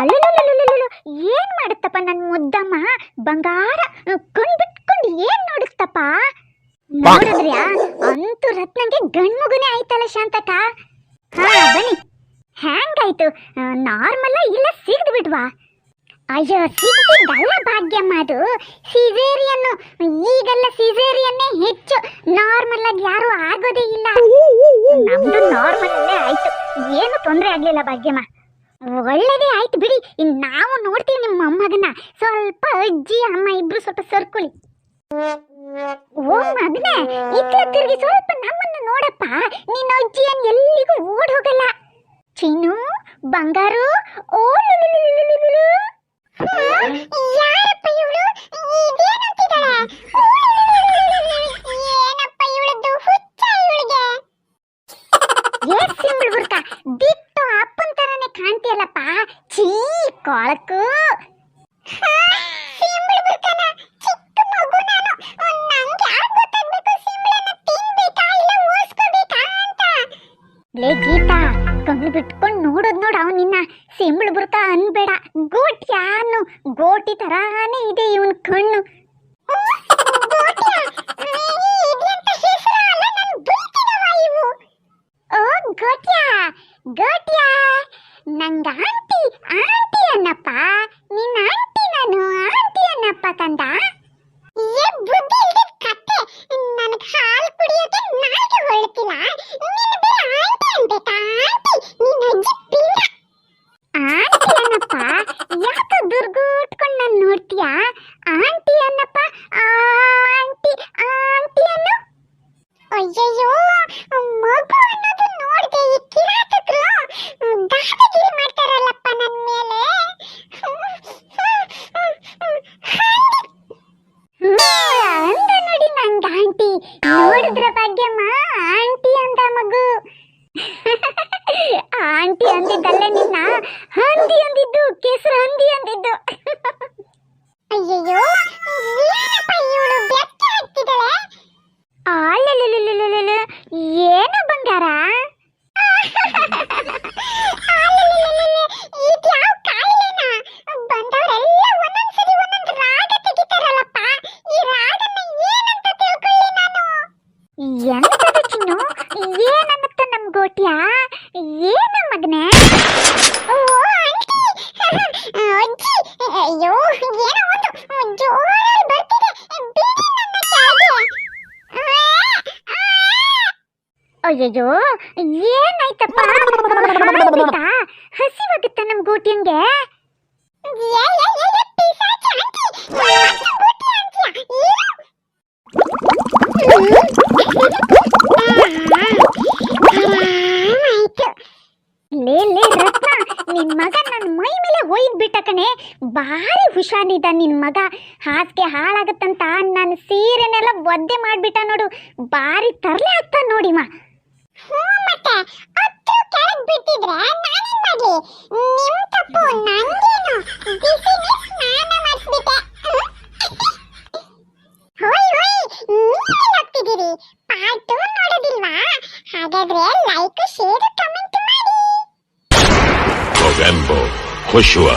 ಅಲ್ಲಲ್ಲಲ್ಲಲ್ಲಲ್ಲಲ್ಲ, ಏನ್ ಮಾಡುತ್ತಪ್ಪ ನನ್ ಮುದ್ದಮ್ಮ ಬಂಗಾರ ಕಣ್ ಬಿಟ್ಕೊಂಡು ಏನ್ ನೋಡುತ್ತಪ್ಪ ನೋಡಿದ್ರ್ಯಾ ಅಂತೂ ರತ್ನಂಗೆ ಗಂಡ್ಮಗುನೇ ಆಯ್ತಲ್ಲ ಶಾಂತಕ ಹಾ ಬನ್ನಿ ಹ್ಯಾಂಗಾಯ್ತು ನಾರ್ಮಲ್ಲ ಇಲ್ಲ ಸಿಗ್ದು ಬಿಡ್ವಾ ಅಯ್ಯೋ ಸಿಗ್ತಿದ್ದಲ್ಲ ಭಾಗ್ಯಮ್ಮ ಅದು ಸಿಸೇರಿಯನ್ನು ಈಗೆಲ್ಲ ಸಿಸೇರಿಯನ್ನೇ ಹೆಚ್ಚು ನಾರ್ಮಲ್ ಆಗಿ ಯಾರು ಆಗೋದೇ ಇಲ್ಲ ನಮ್ದು ನಾರ್ಮಲ್ ಆಯ್ತು ಏನು ತೊಂದರೆ ಆಗ್ಲಿಲ್ಲ ಭಾಗ್ಯಮ್ಮ ಒಳ್ಳೇದೇ ಆಯ್ತು ಬಿಡಿ. ಇನ್ ನಾವು ನೋಡ್ತೀವಿ ನಿಮ್ಮ ಮೊಮ್ಮಗನ. ಸ್ವಲ್ಪ ಅಜ್ಜಿ, ಅಮ್ಮ ಇಬ್ರು ಸ್ವಲ್ಪ ಸರ್ಕೊಳ್ಳಿ. ಓ ಮಗನೇ, ಇತ್ಲ ತಿರುಗಿ ಸ್ವಲ್ಪ ನಮ್ಮನ್ನ ನೋಡಪ್ಪ. ನಿನ್ನ ಅಜ್ಜಿಯನ್ ಎಲ್ಲಿಗೂ ಓಡ್ ಹೋಗಲ್ಲ. ಚಿನ್ನು, ಬಂಗಾರು, ಓ. ಯಾರಪ್ಪ ಇವಳು ಏನಪ್ಪ ಇವಳದ್ದು ಹುಚ್ಚ ಇವಳಿಗೆ ಕಾಣ್ತೀಯಲ್ಲಪ್ಪ? ಚೀ ಕೊಳಕು. ಲೇ ಗೀತಾ, ಕಣ್ಣು ಬಿಟ್ಕೊಂಡು ನೋಡೋದ್ ನೋಡು ಅವ್ನು ನಿನ್ನ. ಸಿಂಬಳ ಬುರ್ಕ ಅನ್ಬೇಡ. ಗೋಟ್ಯಾನು ಗೋಟಿ ತರಾನೇ ಇದೆ ಇವನ್ ಕಣ್ಣು. ಗೋಟ್ಯಾ ಗೋಟ್ಯಾ ನಂಗ ನೋಡಿದ್ರ ಭಾಗ್ಯಮ್ಮ ಆಂಟಿ ಅಂದ ಮಗು. ಆಂಟಿ ಅಂದಿದ್ದಲ್ಲ ನಿನ್ನ ಹಂದಿ ಅಂದಿದ್ದು ಕೆಸರು ಹಂದಿ ಅಂದಿದ್ದು. ಅಯ್ಯಯ್ಯೋ ಏನಪ್ಪ ಇವಳು ಹತ್ತಿದ್ದಾಳೆ? ಅಲ್ಲಲ್ಲಲ್ಲಲ್ಲಲ್ಲಲ್ಲ ಏನು ಬಂಗಾರ? ಎಂತದ ಚಿನ್ನು ಏನನ್ನತ್ತ ನಮ್ ಗೋಟ್ಯಾ? ಏನ ಮಗನೇ? ಅಯ್ಯೋ, ಏನೋ ಒಂದು ಜೋರಾಗಿ ಬರ್ತಿದೆ. ಬಿಡಿ ನನ್ನ ಏನಾಯ್ತಪ್ಪ? ಹಾಡ್ಬಿಟ್ಟಾ? ಹಸಿವಾಗುತ್ತ ನಮ್ ಗೂಟಿಯಂಗೆ? ಲೇ ಲೇ ರತ್ನ ನಿನ್ ಮಗ ನನ್ನ ಮೈ ಮೇಲೆ ಬಿಟ್ಟ ಕಣೆ. ಭಾರಿ ಹುಷಾರಿದ್ದ ನಿನ್ ಮಗ. ಹಾಸಿಗೆ ಹಾಳಾಗತ್ತಂತ ನನ್ನ ಸೀರೆನೆಲ್ಲ ಒದ್ದೆ ಮಾಡ್ಬಿಟ್ಟ ನೋಡು. ಭಾರಿ ತರ್ಲೆ ಆಗ್ತಾ ಹ್ಞೂ ಮತ್ತೆ. ಅತ್ತು ಕೆಳಗ್ ಬಿಟ್ಟಿದ್ರೆ ನಾನೇನ್ ಮಾಡ್ಲಿ? ತಪ್ಪು ಬಿಸಿನೆಸ್ ಸ್ನಾನ ಪಾರ್ಟ್ ನೋಡೋದಿಲ್ವಾ? ಹಾಗಾದ್ರೆ ಲೈಕ್ ಶೇರ್ ಕಮೆಂಟ್ ಮಾಡಿ. Mogambo, Joshua,